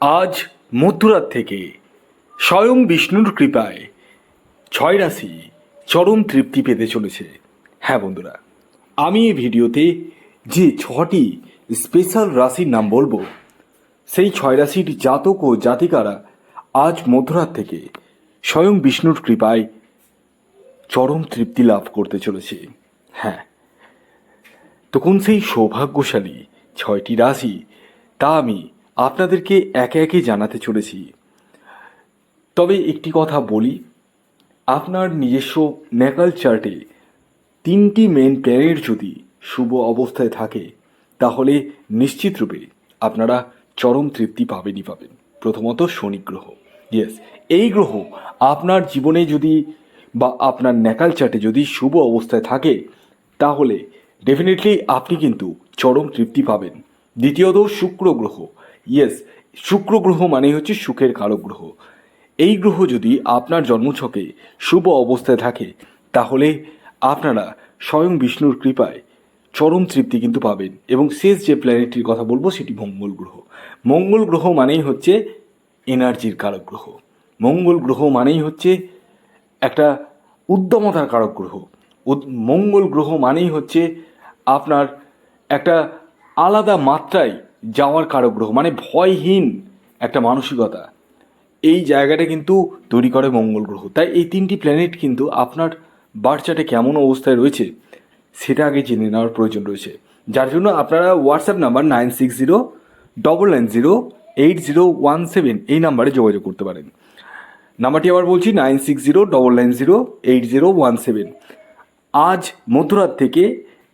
আজ মধ্যরাত থেকে স্বয়ং বিষ্ণুর কৃপায় ছয় রাশি চরম তৃপ্তি পেতে চলেছে। হ্যাঁ বন্ধুরা, আমি এই ভিডিওতে যে ছটি স্পেশাল রাশির নাম বলব, সেই ছয় রাশির জাতক ও জাতিকারা আজ মধ্যরাত থেকে স্বয়ং বিষ্ণুর কৃপায় চরম তৃপ্তি লাভ করতে চলেছে। হ্যাঁ তো কোন সেই সৌভাগ্যশালী ছয়টি রাশি তা আমি আপনাদেরকে একে একে জানাতে চলেছি। তবে একটি কথা বলি, আপনার নিজস্ব ন্যাকাল চার্টে তিনটি মেন প্ল্যানেট যদি শুভ অবস্থায় থাকে, তাহলে নিশ্চিতরূপে আপনারা চরম তৃপ্তি পাবেনই পাবেন। প্রথমত শনি গ্রহ। ইয়েস এই গ্রহ আপনার জীবনে যদি বা আপনার ন্যাকাল চার্টে যদি শুভ অবস্থায় থাকে, তাহলে ডেফিনেটলি আপনি কিন্তু চরম তৃপ্তি পাবেন। দ্বিতীয়ত শুক্র গ্রহ। ইয়েস শুক্র গ্রহ মানেই হচ্ছে সুখের কারক গ্রহ। এই গ্রহ যদি আপনার জন্মছকে শুভ অবস্থায় থাকে, তাহলে আপনারা স্বয়ং বিষ্ণুর কৃপায় চরম তৃপ্তি কিন্তু পাবেন এবং শেষ যে প্ল্যানেটটির কথা বলব সেটি মঙ্গল গ্রহ। মঙ্গল গ্রহ মানেই হচ্ছে এনার্জির কারক গ্রহ। মঙ্গল গ্রহ মানেই হচ্ছে একটা উদ্যমতার কারক গ্রহ। মঙ্গল গ্রহ মানেই হচ্ছে আপনার একটা আলাদা মাত্রায় যাওয়ার কারক গ্রহ মানে ভয়হীন একটা মানসিকতা, এই জায়গাটা কিন্তু তৈরি করে মঙ্গল গ্রহ। তাই এই তিনটি প্ল্যানেট কিন্তু আপনার বার্চাটে কেমন অবস্থায় রয়েছে, সেটা আগে জেনে নেওয়ার প্রয়োজন রয়েছে। যার জন্য আপনারা WhatsApp number nine six zero double nine zero eight zero one seven এই নাম্বারে যোগাযোগ করতে পারেন। নাম্বারটি আবার বলছি nine six zero double nine zero eight zero one seven আজ মধ্যরাত থেকে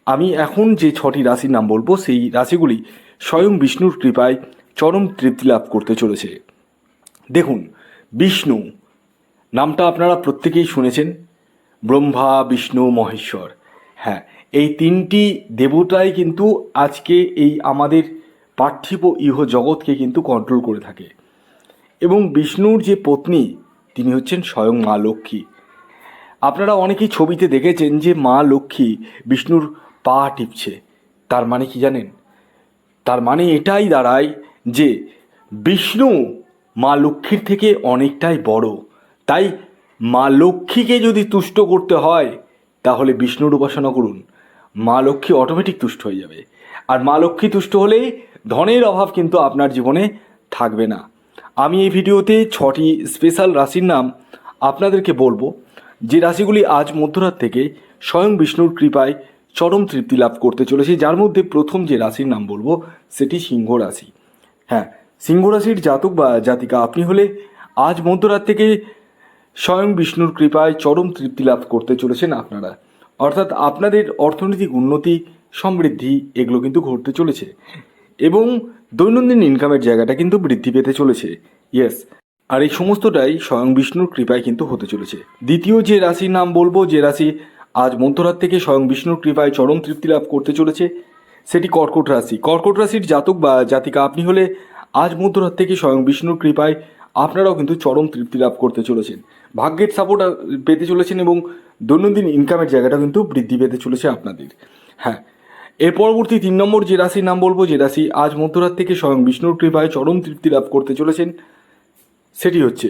আমি এখন যে ছটি রাশির নাম বলব, সেই রাশিগুলি স্বয়ং বিষ্ণুর কৃপায় চরম তৃপ্তি লাভ করতে চলেছে। দেখুন, বিষ্ণু, নামটা আপনারা প্রত্যেকেই শুনেছেন, ব্রহ্মা, বিষ্ণু, মহেশ্বর। হ্যাঁ এই তিনটি দেবতাই কিন্তু আজকে এই আমাদের পার্থিব ইহ জগৎকে কিন্তু কন্ট্রোল করে থাকে। এবং বিষ্ণুর যে পত্নী, তিনি হচ্ছেন স্বয়ং মা লক্ষ্মী। আপনারা অনেকেই ছবিতে দেখেছেন যে মা লক্ষ্মী বিষ্ণুর পা টিপছে। তার মানে কি জানেন? তার মানে এটাই দাঁড়ায় যে বিষ্ণু মা লক্ষ্মীর থেকে অনেকটাই বড়। তাই মা লক্ষ্মীকে যদি তুষ্ট করতে হয়, তাহলে বিষ্ণুর উপাসনা করুন। মা লক্ষ্মী অটোমেটিক তুষ্ট হয়ে যাবে। আর মা লক্ষ্মী তুষ্ট হলেই ধনের অভাব কিন্তু আপনার জীবনে থাকবে না। আমি এই ভিডিওতে ছটি স্পেশাল রাশির নাম আপনাদেরকে বলব। যে রাশিগুলি আজ মধ্যরাত থেকে স্বয়ং বিষ্ণুর কৃপায় চরম তৃপ্তি লাভ করতে চলেছে, যার মধ্যে প্রথম যে রাশির নাম বলব, সেটি সিংহ রাশি। হ্যাঁ সিংহ রাশির জাতক বা জাতিকা, আপনি হলে আজ মধ্যরাত থেকে স্বয়ং বিষ্ণুর কৃপায় চরম তৃপ্তি লাভ করতে চলেছেন আপনারা। অর্থাৎ আপনাদের অর্থনৈতিক উন্নতি, সমৃদ্ধি, এগুলো কিন্তু ঘটতে চলেছে। এবং দৈনন্দিন ইনকামের জায়গাটা কিন্তু বৃদ্ধি পেতে চলেছে। ইয়েস আর এই সমস্তটাই স্বয়ং বিষ্ণুর কৃপায় কিন্তু হতে চলেছে। দ্বিতীয় যে রাশির নাম বলব, যে রাশি আজ মধ্যরাত থেকে স্বয়ং বিষ্ণুর কৃপায় চরম তৃপ্তি লাভ করতে চলেছে সেটি কর্কট রাশি। কর্কট রাশির জাতক বা জাতিকা আপনি হলে আজ মধ্যরাত থেকে স্বয়ং বিষ্ণুর কৃপায় আপনারাও কিন্তু চরম তৃপ্তি লাভ করতে চলেছেন। ভাগ্যের সাপোর্ট পেতে চলেছেন এবং দৈনন্দিন ইনকামের জায়গাটা কিন্তু বৃদ্ধি পেতে চলেছে আপনাদের। হ্যাঁ এর পরবর্তী তিন নম্বর যে রাশির নাম বলব, যে রাশি আজ মধ্যরাত থেকে স্বয়ং বিষ্ণুর কৃপায় চরম তৃপ্তি লাভ করতে চলেছেন, সেটি হচ্ছে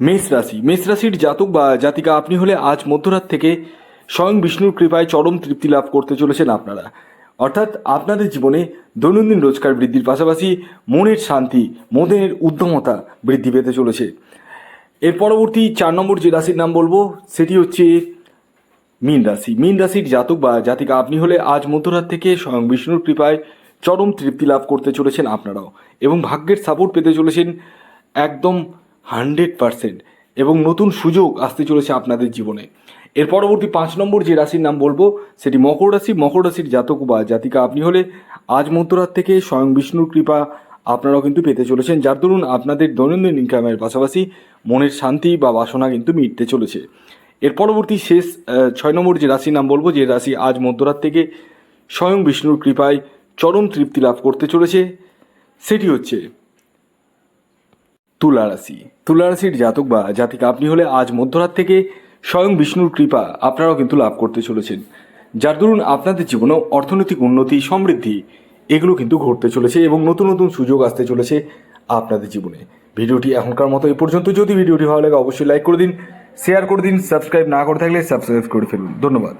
মেষ রাশি মেষ রাশির জাতক বা জাতিকা আপনি হলে আজ মধ্যরাত থেকে স্বয়ং বিষ্ণুর কৃপায় চরম তৃপ্তি লাভ করতে চলেছেন আপনারা। অর্থাৎ আপনাদের জীবনে দৈনন্দিন রোজগার বৃদ্ধির পাশাপাশি মনের শান্তি, মনের উদ্যমতা বৃদ্ধি পেতে চলেছে। এর পরবর্তী চার নম্বর যে রাশির নাম বলব, সেটি হচ্ছে মীন রাশি। মীন রাশির জাতক বা জাতিকা আপনি হলে আজ মধ্যরাত থেকে স্বয়ং বিষ্ণুর কৃপায় চরম তৃপ্তি লাভ করতে চলেছেন আপনারাও এবং ভাগ্যের সাপোর্ট পেতে চলেছেন একদম হান্ড্রেড পারসেন্ট এবং নতুন সুযোগ আসতে চলেছে আপনাদের জীবনে। এর পরবর্তী পাঁচ নম্বর যে রাশির নাম বলব, সেটি মকর রাশি। মকর রাশির জাতক বা জাতিকা আপনি হলে আজ মধ্যরাত থেকে স্বয়ং বিষ্ণুর কৃপা আপনারাও কিন্তু পেতে চলেছেন। যার দরুন আপনাদের দৈনন্দিন ইনকামের পাশাপাশি মনের শান্তি বা বাসনা কিন্তু মিটতে চলেছে। এর পরবর্তী শেষ ছয় নম্বর যে রাশির নাম বলব, যে রাশি আজ মধ্যরাত থেকে স্বয়ং বিষ্ণুর কৃপায় চরম তৃপ্তি লাভ করতে চলেছে, সেটি হচ্ছে তুলা রাশি তুলা রাশির জাতক বা জাতিকা, আপনি হলে আজ মধ্যরাত থেকে স্বয়ং বিষ্ণুর কৃপা আপনারাও কিন্তু লাভ করতে চলেছেন। যার দরুন আপনাদের জীবনেও অর্থনৈতিক উন্নতি, সমৃদ্ধি, এগুলো কিন্তু ঘটতে চলেছে এবং নতুন নতুন সুযোগ আসতে চলেছে আপনাদের জীবনে। ভিডিওটি এখনকার মতো এই পর্যন্ত। যদি ভিডিওটি ভালো লাগে, অবশ্যই লাইক করে দিন শেয়ার করে দিন সাবস্ক্রাইব না করে থাকলে সাবস্ক্রাইব করে ফেলুন। ধন্যবাদ।